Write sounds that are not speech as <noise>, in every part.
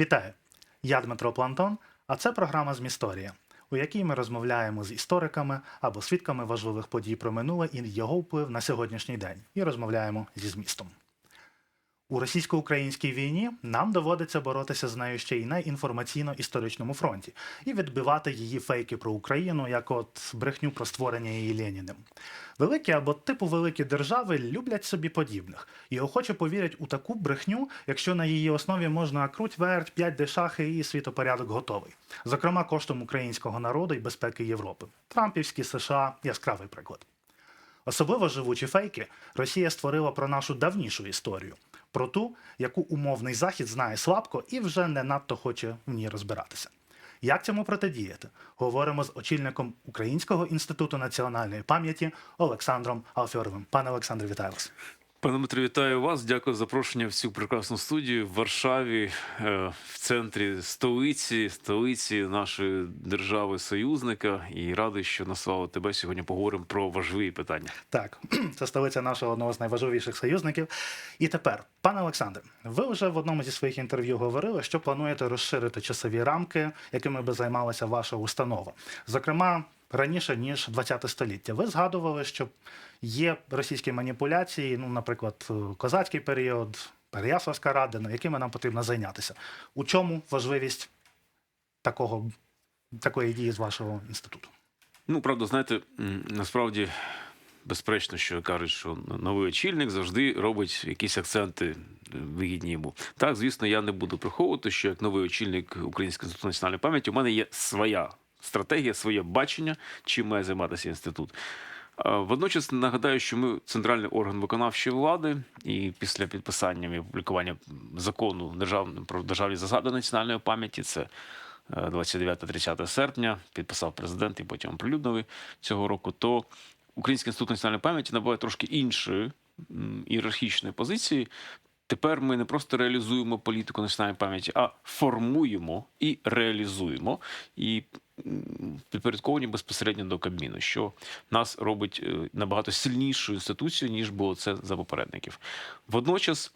Вітаю! Я Дмитро Плантон, а це програма «Змісторія», у якій ми розмовляємо з істориками або свідками важливих подій про минуле і його вплив на сьогоднішній день, і розмовляємо зі змістом. У російсько-українській війні нам доводиться боротися з нею ще й на інформаційно-історичному фронті і відбивати її фейки про Україну, як от брехню про створення її Леніним. Великі або типу великі держави люблять собі подібних і охоче повірять у таку брехню, якщо на її основі можна круть верть, п'ять де шахи і світопорядок готовий. Зокрема, коштом українського народу і безпеки Європи. Трампівські США яскравий приклад. Особливо живучі фейки Росія створила про нашу давнішу історію, про ту, яку умовний захід знає слабко і вже не надто хоче в ній розбиратися. Як цьому протидіяти? Говоримо з очільником Українського інституту національної пам'яті Олександром Алфьоровим. Пане Олександре, вітаю вас. Пане Дмитро, вітаю вас. Дякую за запрошення в цю прекрасну студію в Варшаві, е, в центрі столиці, столиці нашої держави союзника. І радий, що наслав тебе сьогодні поговоримо про важливі питання. Так, <clears throat> це столиця нашого одного з найважливіших союзників. І тепер, пане Олександре, ви вже в одному зі своїх інтерв'ю говорили, що плануєте розширити часові рамки, якими би займалася ваша установа. Зокрема, раніше ніж 20 століття. Ви згадували, що є російські маніпуляції, ну, наприклад, е, козацький період, Переяславська радина, якими нам потрібно зайнятися. У чому важливість такого, такої дії з вашого інституту? Ну, правда, знаєте, насправді. Безперечно, що кажуть, що новий очільник завжди робить якісь акценти е, вигідні йому. Так, звісно, я не буду приховувати, що як новий очільник Українського інституту національної пам'яті у мене є своя стратегія, своє бачення, чим має займатися інститут. Водночас нагадаю, що ми центральний орган виконавчої влади, і після підписання і опублікування закону про державні засади національної пам'яті це е, 29-30 серпня, підписав президент і потім оприлюднили цього року. То Український інститут національної пам'яті набуває трошки іншої ієрархічної позиції. Тепер ми не просто реалізуємо політику національної пам'яті, а формуємо і реалізуємо і підпорядковані безпосередньо до Кабміну, що нас робить е, набагато сильнішою інституцією, ніж було це за попередників. Водночас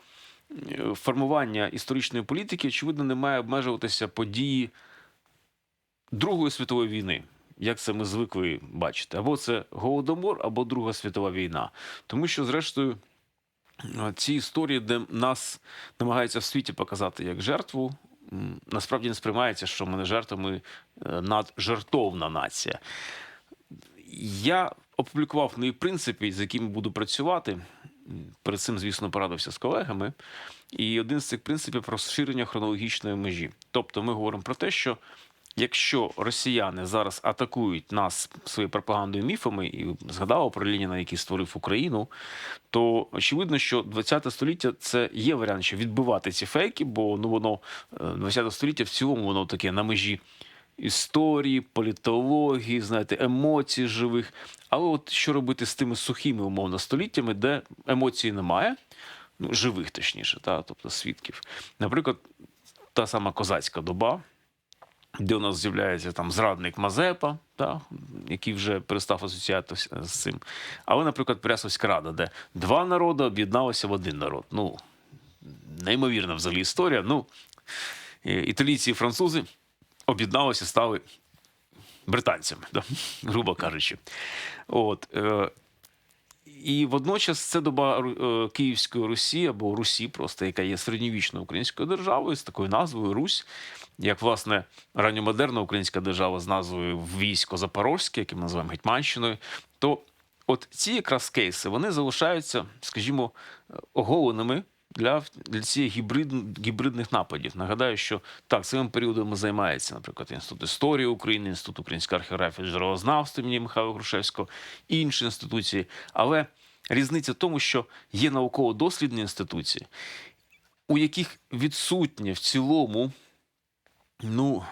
е, формування історичної політики, очевидно, не має обмежуватися події Другої світової війни. Як це ми звикли бачити, або це голодомор, або Друга світова війна, тому що, зрештою, е, ці історії, де нас намагаються в світі показати як жертву, насправді не сприймається, що ми не жертва, ми наджартовна нація. Я опублікував нові принципи, з якими буду працювати. Перед цим, звісно, порадився з колегами. І один з цих принципів розширення хронологічної межі. Тобто, ми говоримо про те, що якщо росіяни зараз атакують нас своєю пропагандою міфами, і згадав про Леніна, який створив Україну, то очевидно, що 20 століття це є варіант, що відбивати ці фейки, бо ну воно е, 20 століття в цілому воно таке на межі історії, політології, знаєте, емоцій живих. Але от що робити з тими сухими умовно століттями, де емоцій немає, ну живих точніше, та, тобто свідків. Наприклад, та сама козацька доба де у нас з'являється там зрадник Мазепа, та, який вже перестав асоціюватися з цим. Але, наприклад, Перяславська рада, де два народи об'єдналися в один народ. Ну, неймовірна взагалі історія. Ну, італійці і французи об'єдналися, стали британцями, да, <laughs> грубо кажучи. От, е, і водночас це доба е, Київської Русі або Русі, просто яка є середньовічною українською державою з такою назвою Русь, як власне ранньомодерна українська держава з назвою військо Запорозьке, яке ми називаємо Гетьманщиною. То от ці якраз кейси вони залишаються, скажімо, оголеними. Для, для цієї гібрид, гібридних нападів. Нагадаю, що так цим періодом займається, наприклад, інститут історії України, інститут української археографії джерелознавства імені Михайла Грушевського, інші інституції. Але різниця в тому, що є науково-дослідні інституції, у яких відсутнє в цілому ну,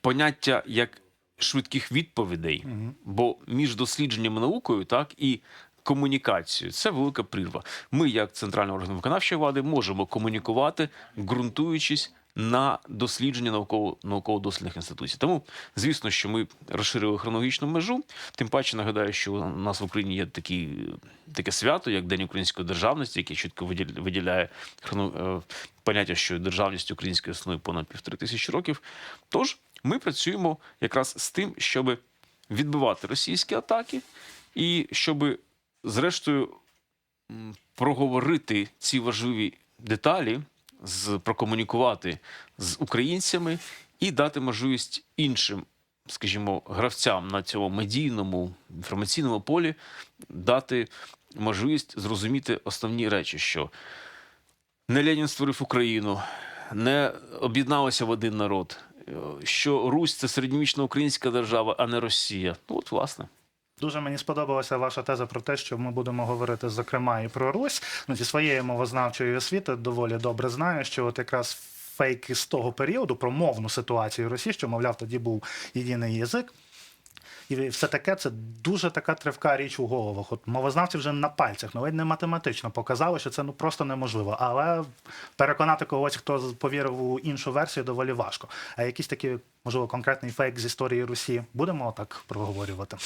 поняття як швидких відповідей, бо між дослідженням наукою, так і комунікацією це велика прірва. Ми, як центральний орган виконавчої влади, можемо комунікувати, ґрунтуючись на дослідження науково науково-дослідних інституцій. Тому, звісно, що ми розширили хронологічну межу. Тим паче нагадаю, що у нас в Україні є такі, таке свято, як День української державності, яке чітко виділя- виділяє хроно, е, поняття, що державність української існує понад півтори тисячі років. Тож ми працюємо якраз з тим, щоб відбивати російські атаки, і щоб, зрештою, проговорити ці важливі деталі, з, прокомунікувати з українцями і дати можливість іншим, скажімо, гравцям на цьому медійному інформаційному полі дати можливість зрозуміти основні речі, що не Ленін створив Україну, не об'єдналися в один народ, е, що Русь це середньовічна українська держава, а не Росія. Ну, от, власне. Дуже мені сподобалася ваша теза про те, що ми будемо говорити зокрема і про Русь. Ну, зі своєї мовознавчої освіти доволі добре знаю, що от якраз фейки з того періоду про мовну ситуацію Росії, що, мовляв, тоді був єдиний язик. І все таке це дуже така тривка річ у головах. От мовознавці вже на пальцях, навіть не математично показали, що це ну просто неможливо. Але переконати когось, хто повірив у іншу версію, доволі важко. А якийсь такий, можливо, конкретний фейк з історії Русі будемо так проговорювати?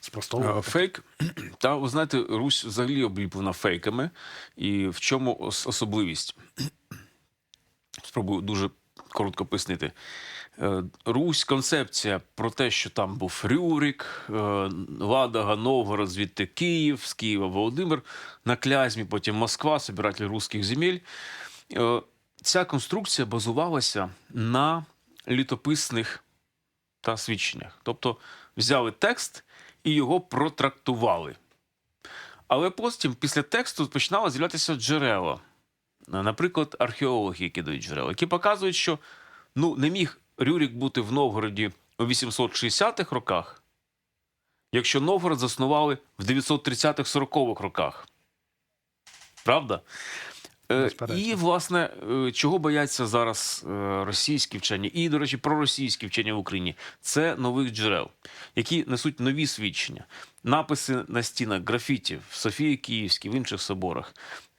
Е, Спростовувати. Фейк. <clears throat> Та ви знаєте, Русь взагалі обліплена фейками. І в чому особливість? <clears throat> Спробую дуже коротко пояснити. Е, Русь, концепція про те, що там був Рюрик, е, Ладога, Новгород, звідти Київ, з Києва Володимир, на Клязьмі, потім Москва, собиратель русських земель. Е, Ця конструкція базувалася на літописних та свідченнях. Тобто взяли текст і його протрактували. Але потім, після тексту, починали з'являтися джерела. Наприклад, археологи, які дають джерела, які показують, що ну, не міг Рюрік бути в Новгороді у 860-х роках, якщо Новгород заснували в 930-40-х роках. Правда? Е. І, власне, е, чого бояться зараз е, російські вчені, і, до речі, проросійські вчені в Україні, це нових джерел, які несуть нові свідчення, написи на стінах, графіті в Софії Київській, в інших соборах,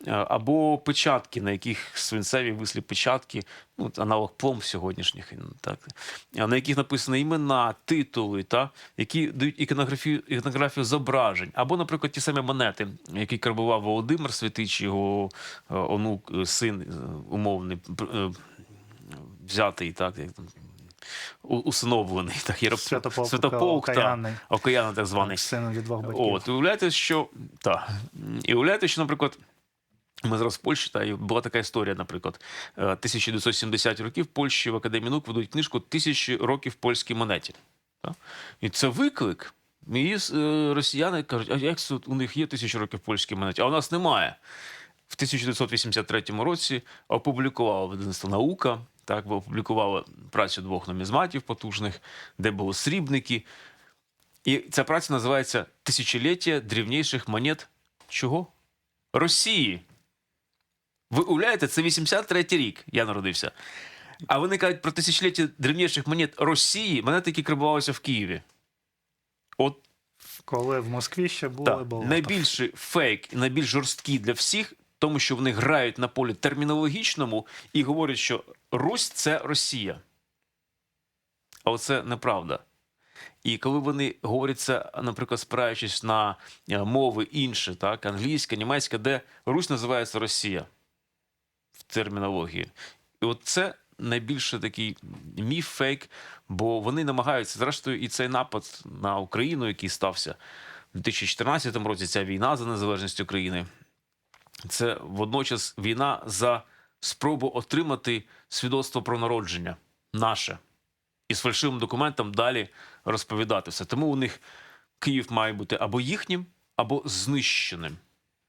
е, або печатки, на яких свинцеві вислі печатки, ну, аналог пломб сьогоднішніх, ну, так, на яких написано імена, титули, та, які дають іконографію, іконографію зображень, або, наприклад, ті самі монети, які карбував Володимир Святий, чи його е, онук, е, син е, умовний, е, взятий, так, як там, усиновлений, так, Єроп... Святополк Святополк, Окаянний. Окаянний так званий. Син від двох батьків. От, уявляєте, що так. І уявляєте, що, наприклад, ми зараз в Польщі, та і була така історія, наприклад, е, 1970 років в Польщі в Академії наук ведуть книжку Тисячі років польській монеті. Та? І це виклик. І е, росіяни кажуть, а як це у них є тисячі років польській монеті, а у нас немає. В 1983 році опублікувала видавництво наука, так, опублікувала працю двох нумізматів потужних, де були срібники. І ця праця називається Тисячоліття дрівніших монет чого? Росії. Ви уявляєте, це 83-й рік, я народився. А вони кажуть про тисячоліття древніших монет Росії, монети, які крибувалися в Києві. От Коли в Москві ще були болота. найбільший фейк найбільш жорсткий для всіх, тому що вони грають на полі термінологічному і говорять, що Русь це Росія. А оце неправда. І коли вони говорять це, наприклад, спираючись на е, мови інші, так, англійська, німецька, де Русь називається Росія в термінології. І от це найбільше такий міф, фейк, бо вони намагаються, зрештою, і цей напад на Україну, який стався в 2014 році, ця війна за незалежність України, це водночас війна за спробу отримати свідоцтво про народження наше і з фальшивим документом далі розповідати все. Тому у них Київ має бути або їхнім, або знищеним.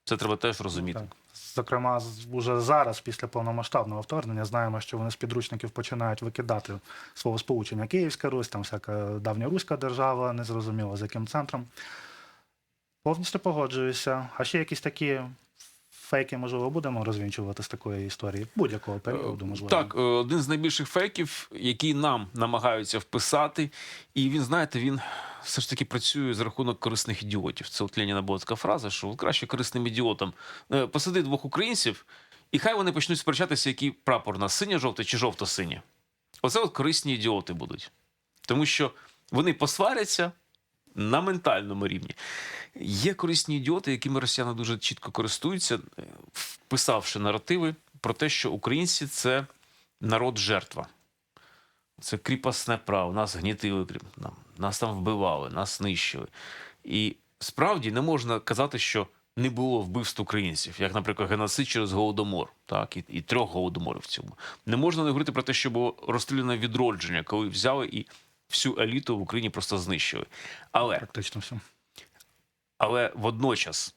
Це треба теж розуміти. Так. Зокрема, уже зараз, після повномасштабного вторгнення, знаємо, що вони з підручників починають викидати слово сполучення Київська Русь, там всяка давньоруська держава, незрозуміло з яким центром. Повністю погоджуюся. А ще якісь такі фейки, можливо, будемо розвінчувати з такої історії будь-якого періоду, можливо. Так, е, один з найбільших фейків, який нам намагаються вписати, і він, знаєте, він все ж таки працює за рахунок корисних ідіотів. Це от Леніна була така фраза, що краще корисним ідіотам е, посади двох українців І хай вони почнуть сперечатися, який прапор на синьо-жовтий чи жовто-синє. Оце от корисні ідіоти будуть. Тому що вони посваряться на ментальному рівні. Є корисні ідіоти, якими росіяни дуже чітко користуються, вписавши наративи про те, що українці це народ жертва. Це кріпосне право, нас гнітили, нас там вбивали, нас нищили. І справді не можна казати, що не було вбивств українців, як, наприклад, геноцид через голодомор, так, і, і трьох голодоморів в цьому. Не можна не говорити про те, що було розстріляне відродження, коли взяли і всю еліту в Україні просто знищили. Але Практично все. Але водночас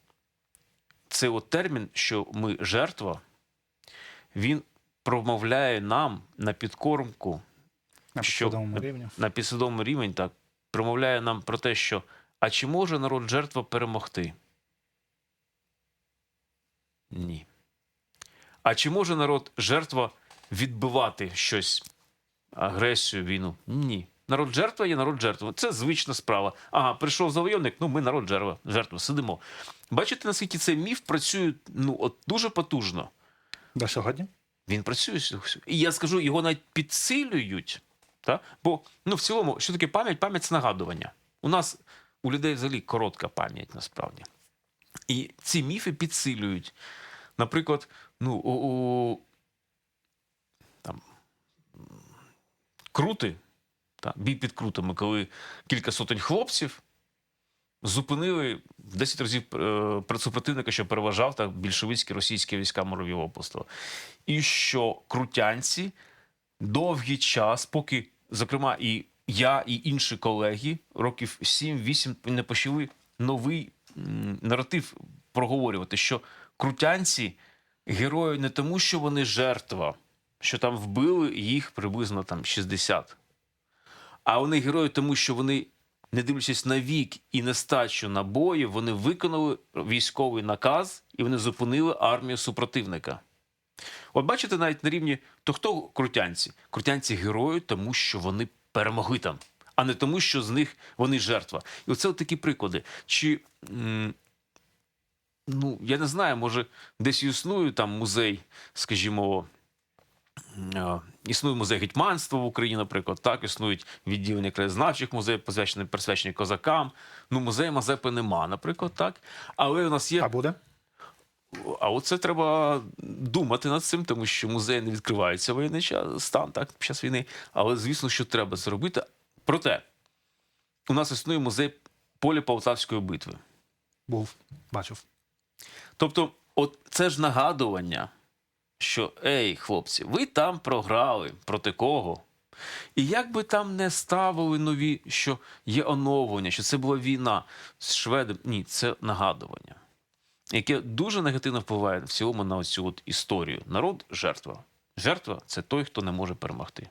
цей от термін, що ми жертва, він промовляє нам на підкормку, На підсвідомому рівні. на підсвідомий рівень, так, промовляє нам про те, що а чи може народ жертва перемогти? Ні. А чи може народ жертва відбивати щось, агресію, війну? Ні. Народ жертва є народ жертва. Це звична справа. Ага, прийшов завойовник, ну ми народ жертва, жертва, сидимо. Бачите, наскільки цей міф працює ну, от дуже потужно. До сьогодні? Він працює. І я скажу, його навіть підсилюють. Та? Бо ну, в цілому, що таке пам'ять? Пам'ять це нагадування. У нас у людей взагалі коротка пам'ять насправді. І ці міфи підсилюють. Наприклад, ну, у, у там, крути, та, бій під крутами, коли кілька сотень хлопців зупинили в 10 разів е, супротивника, що переважав так, більшовицькі російські війська Муравйова апостола. І що крутянці довгий час, поки, зокрема, і я, і інші колеги, років 7-8 не почали новий наратив проговорювати, що крутянці герої не тому, що вони жертва, що там вбили їх приблизно там 60. А вони герої, тому що вони, не дивлячись на вік і нестачу набоїв, вони виконали військовий наказ і вони зупинили армію супротивника. От бачите, навіть на рівні то хто крутянці? Крутянці герої, тому що вони перемогли там, а не тому, що з них вони жертва. І оце от такі приклади. Чи ну я не знаю, може десь існує там музей, скажімо. Існує музей гетьманства в Україні, наприклад, так існують відділення краєзнавчих музеїв, посвячені присвячені козакам. Ну, музею Мазепи нема, наприклад, так. Але у нас є А буде? а оце треба думати над цим, тому що музей не відкривається в воєнний час, стан так під час війни. Але звісно, що треба це робити. Проте у нас існує музей поля Полтавської битви. Був. Бачив. Тобто, от це ж нагадування, що ей, хлопці, ви там програли проти кого? І як би там не ставили нові, що є оновлення, що це була війна з шведом, ні, це нагадування, яке дуже негативно впливає в цілому на цю от історію. Народ жертва. Жертва це той, хто не може перемогти.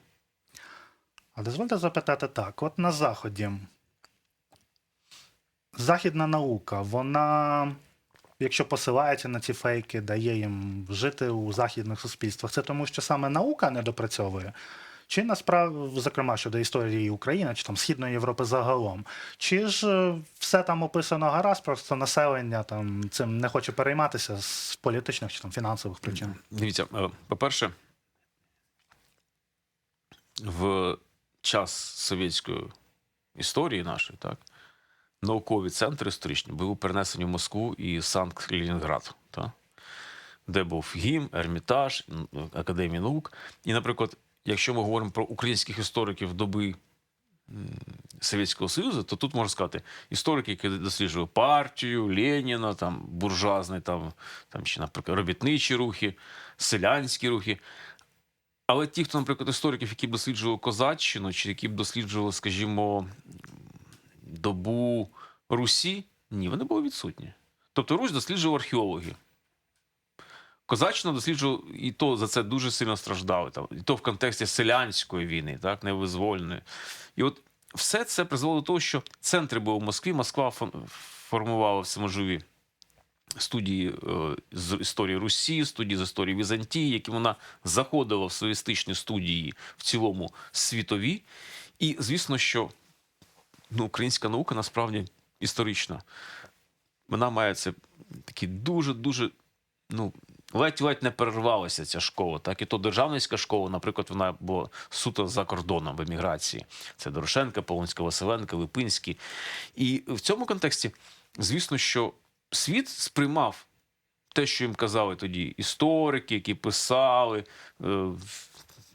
А дозвольте запитати так: от на Заході західна наука, вона, якщо посилається на ці фейки, дає їм жити у західних суспільствах, це тому, що саме наука не допрацьовує? Чи насправді, зокрема щодо історії України, чи там Східної Європи загалом, чи ж е, все там описано гаразд, просто населення там цим не хоче перейматися з політичних чи там фінансових причин? Дивіться, е, по-перше, в час совєтської історії нашої, так, наукові центри історичні були перенесені в Москву і Санкт-Ленінград, так, де був ГІМ, Ермітаж, Академія наук. І, наприклад, якщо ми говоримо про українських істориків доби Совєтського Союзу, то тут можна сказати історики, які досліджували партію, Леніна, там буржуазний, там, там ще, наприклад, робітничі рухи, селянські рухи. Але ті, хто, наприклад, істориків, які б досліджували козаччину, чи які б досліджували, скажімо, добу Русі, ні, вони були відсутні. Тобто Русь досліджував археологи. Козаччину досліджував, і то за це дуже сильно страждали. Там, і то в контексті селянської війни, так, невизвольної. І от все це призвело до того, що центри були в Москві, Москва формувала всеможливі студії е, з історії Русі, студії з історії Візантії, які вона заходила в софістичні студії в цілому світові. І звісно, що ну, українська наука насправді історична. Вона має це такий дуже-дуже ну, ледь-ледь не перервалася ця школа. Так і то державницька школа, наприклад, вона була суто за кордоном в еміграції. Це Дорошенка, Полонська, Василенка, Липинський. І в цьому контексті, звісно, що світ сприймав те, що їм казали тоді історики, які писали, е,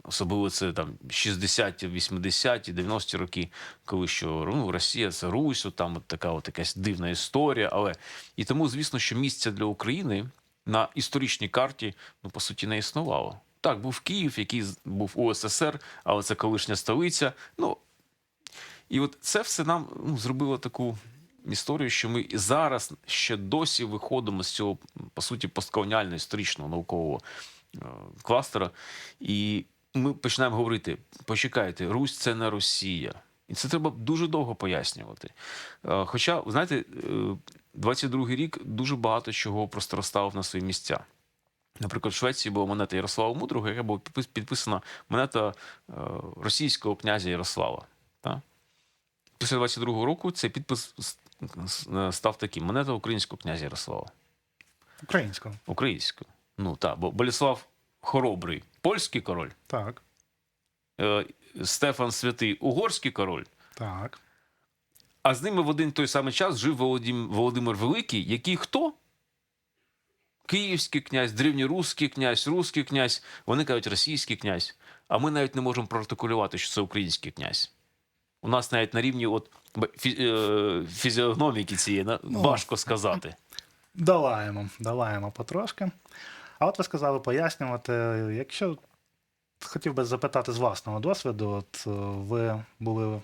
особливо це там 60-ті, 80-ті, 90-ті роки, коли що ну, Росія це Русь, там от така от якась дивна історія. Але і тому, звісно, що місця для України на історичній карті, ну по суті, не існувало. Так, був Київ, який був УССР, але це колишня столиця. Ну і от це все нам ну, зробило таку історію, що ми і зараз ще досі виходимо з цього, по суті, постколоніального історичного наукового е, кластера. І ми починаємо говорити: почекайте, Русь це не Росія. І це треба дуже довго пояснювати. Е, Хоча, знаєте, е, 22-й рік дуже багато чого просто розставив на свої місця. Наприклад, в Швеції була монета Ярослава Мудрого, яка була підписана монета е, російського князя Ярослава. Після 22-го року цей підпис е, став таким: монета українського князя Ярослава. Українською. Українською. Ну так, бо Боліслав Хоробрий, польський король, Так, е, Стефан Святий, угорський король. так. А з ними в один той самий час жив Володим, Володимир Великий, який хто? Київський князь, древньоруський князь, руський князь. Вони кажуть російський князь. А ми навіть не можемо протоколювати, що це український князь. У нас навіть на рівні от, фі, е, фізіогноміки цієї Ну. важко сказати. Долаємо, долаємо потрошки. А от ви сказали пояснювати, якщо хотів би запитати з власного досвіду, от е, ви були в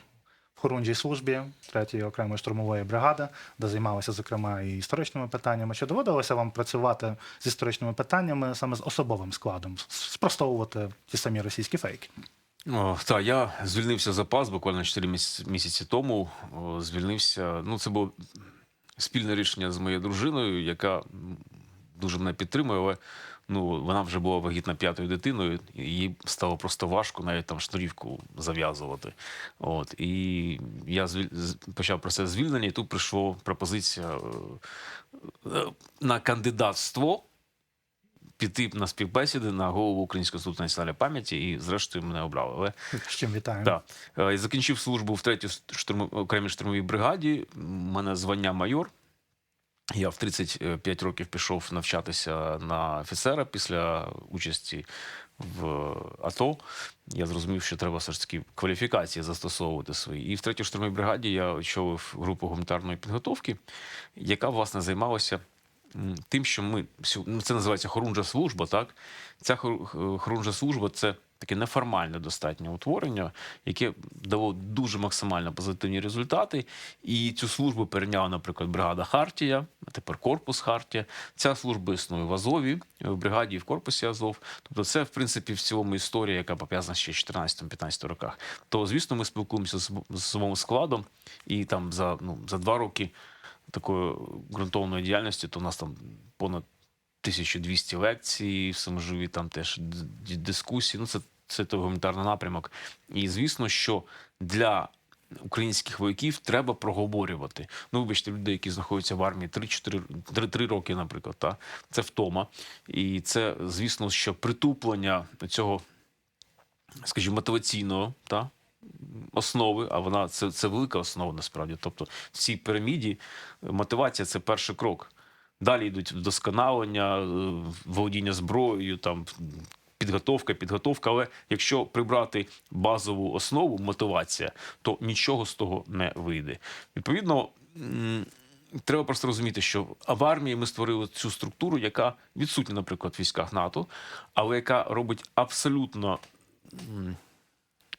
хорунжій службі 3-ї окремої штурмової бригади, де займалися, зокрема, і історичними питаннями. Чи доводилося вам працювати з історичними питаннями саме з особовим складом, спростовувати ті самі російські фейки? О, та я звільнився запас буквально 4 місяці, тому. О, звільнився. Ну, це було спільне рішення з моєю дружиною, яка дуже мене підтримує, але ну, вона вже була вагітна п'ятою дитиною, і їй стало просто важко навіть там шнурівку зав'язувати. От, і я звіль... почав про це звільнення, і тут прийшла пропозиція е, е, на кандидатство піти на співбесіди на голову Українського інституту національної пам'яті, і зрештою мене обрали. Але З чим вітаємо? так, Е, закінчив службу в третій штурм... окремій штурмовій бригаді. У мене звання майор. Я в 35 років пішов навчатися на офіцера після участі в АТО. Я зрозумів, що треба все ж таки кваліфікації застосовувати свої. І в третій штурмовій бригаді я очолив групу гуманітарної підготовки, яка власне займалася тим, що ми ну, це називається хорунжа служба. Так, ця хор- хорунжа служба це таке неформальне достатнє утворення, яке дало дуже максимально позитивні результати. І цю службу перейняла, наприклад, бригада Хартія, а тепер корпус Хартія. Ця служба існує в Азові, в бригаді і в корпусі Азов. Тобто, це в принципі в цілому історія, яка пов'язана ще з 14-15 роках. То звісно, ми спілкуємося з особовим складом, і там за ну за два роки такої ґрунтовної діяльності, то у нас там понад 1200 лекцій, саможиві там теж дискусії. Ну, це, це той гуманітарний напрямок. І звісно, що для українських вояків треба проговорювати. Ну, вибачте, люди, які знаходяться в армії 3-4 3, 3 роки, наприклад, та, це втома. І це, звісно, що притуплення цього, скажімо, мотиваційного та, основи, а вона це, це велика основа насправді. Тобто, в цій піраміді мотивація це перший крок. Далі йдуть вдосконалення, е, володіння зброєю, там підготовка, підготовка. Але якщо прибрати базову основу, мотивація, то нічого з того не вийде. Відповідно. Треба просто розуміти, що в армії ми створили цю структуру, яка відсутня, наприклад, в військах НАТО, але яка робить абсолютно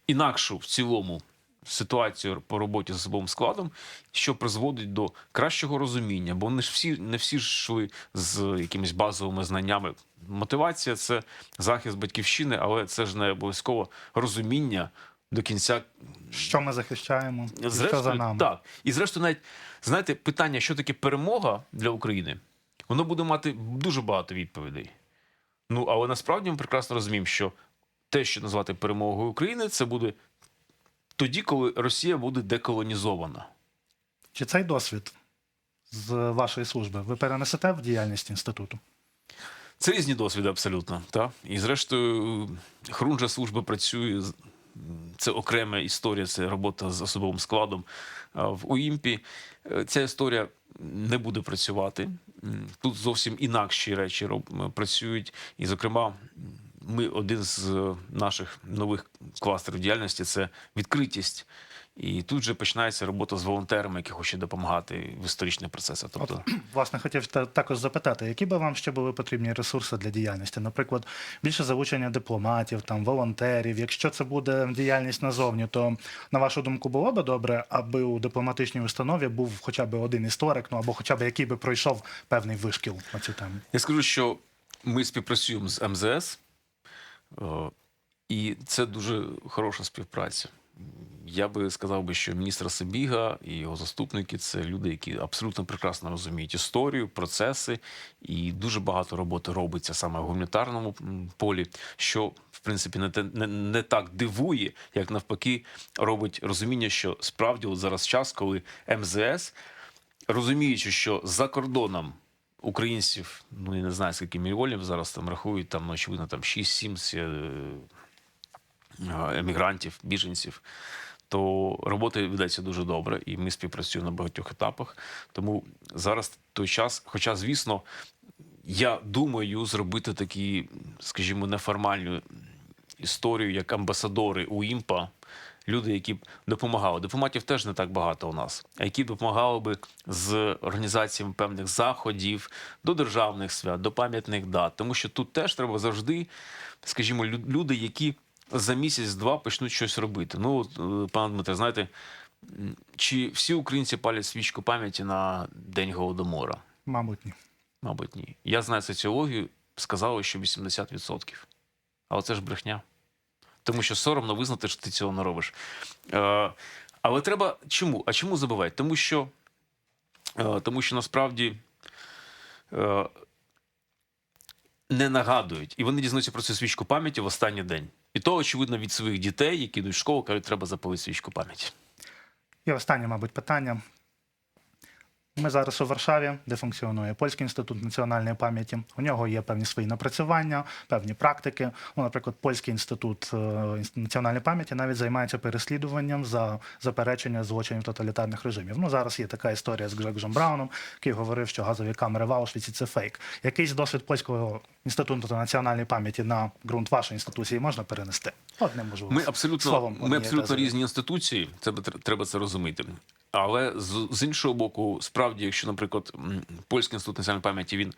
інакшу в цілому ситуацію по роботі з особовим складом, що призводить до кращого розуміння, бо не ж всі не всі ж йшли з якимись базовими знаннями. Мотивація це захист батьківщини, але це ж не обов'язково розуміння до кінця Що ми захищаємо? і що за нами? так. І зрештою, навіть знаєте, питання, що таке перемога для України, воно буде мати дуже багато відповідей. Ну, але насправді ми прекрасно розуміємо, що те, що назвати перемогою України, це буде тоді, коли Росія буде деколонізована. Чи цей досвід з вашої служби ви перенесете в діяльність інституту? Це різні досвіди абсолютно. Та? І зрештою, Хрунжа служба працює. Це окрема історія, це робота з особовим складом в УІМПі. е, Ця історія не буде працювати. Тут зовсім інакші речі працюють. І, зокрема, ми один з е, наших нових кластерів діяльності це відкритість. І тут же починається робота з волонтерами, які хочуть допомагати в історичних процесах. Тобто, Власне, хотів також запитати, які би вам ще були потрібні ресурси для діяльності? Наприклад, більше залучення дипломатів, там волонтерів. Якщо це буде діяльність назовні, то на вашу думку було би добре, аби у дипломатичній установі був хоча б один історик, ну або хоча б який би пройшов певний вишкіл на цю тему. Я скажу, що ми співпрацюємо з МЗС, і це дуже хороша співпраця. Я би сказав би, що міністр Сибіга і його заступники це люди, які абсолютно прекрасно розуміють історію, процеси, і дуже багато роботи робиться саме в гуманітарному полі, що в принципі не, не, не так дивує, як навпаки робить розуміння, що справді от зараз час, коли МЗС розуміючи, що за кордоном українців, ну я не знаю, скільки мільйонів зараз там рахують, там, очевидно, там 6-7 е, е, емігрантів, біженців, то робота ведеться дуже добре, і ми співпрацюємо на багатьох етапах. Тому зараз той час, хоча, звісно, я думаю зробити такі, скажімо, неформальну історію, як амбасадори УІМПа, люди, які б допомагали. Дипломатів теж не так багато у нас, а які б допомагали би з організаціями певних заходів до державних свят, до пам'ятних дат. Тому що тут теж треба завжди, скажімо, лю- люди, які за місяць-два почнуть щось робити. Ну, от, е, пане Дмитре, знаєте, чи всі українці палять свічку пам'яті на День Голодомора? Мабуть, ні. Мабуть, ні. Я знаю соціологію, сказали, що 80%. Але це ж брехня. Тому що соромно визнати, що ти цього не робиш. Е, але треба чому? А чому забувають? Тому що, е, тому що насправді е, не нагадують. І вони дізнаються про цю свічку пам'яті в останній день. І то, очевидно, від своїх дітей, які йдуть в школу, кажуть, треба запалити свічку пам'яті. І останнє, мабуть, питання. Ми зараз у Варшаві, де функціонує Польський інститут національної пам'яті. У нього є певні свої напрацювання, певні практики. Ну, наприклад, Польський інститут е, національної пам'яті навіть займається переслідуванням за заперечення злочинів тоталітарних режимів. Ну зараз є така історія з Грегором Брауном, який говорив, що газові камери в Аушвіці – це фейк. Якийсь досвід польського інституту національної пам'яті на ґрунт вашої інституції можна перенести? Одне можливо. Ми абсолютно, словом ми абсолютно різні інституції, це треба це розуміти. Але з, з іншого боку, справді, якщо, наприклад, Польський інститут національної пам'яті він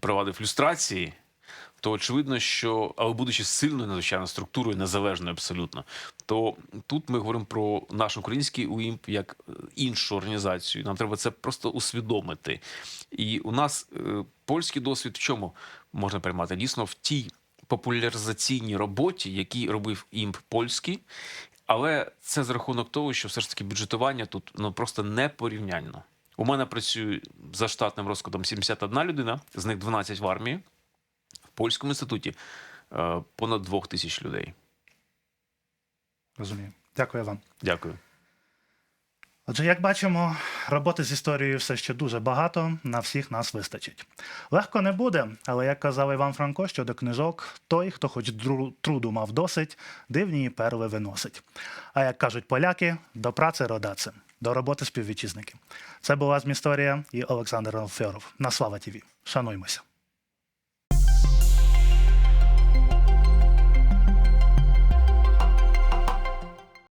провадив люстрації, то очевидно, що, але будучи сильною надзвичайно структурою, незалежною абсолютно, то тут ми говоримо про наш український УІМП як е, іншу організацію. Нам треба це просто усвідомити. І у нас е, польський досвід в чому можна приймати? Дійсно, в тій популяризаційній роботі, який робив імп польський. Але це за рахунок того, що все ж таки бюджетування тут ну просто непорівнянно. У мене працює за штатним розкладом 71 людина, з них 12 в армії. В польському інституті е, понад 2 тисяч людей. Розумію. Дякую вам. Дякую. Отже, як бачимо, роботи з історією все ще дуже багато, на всіх нас вистачить. Легко не буде, але як казав Іван Франко щодо книжок, той, хто хоч труду мав досить, дивні перли виносить. А як кажуть поляки, до праці родаці, до роботи співвітчизники. Це була змісторія і Олександр Алфьоров на Слава ТІВІ. Шануймося.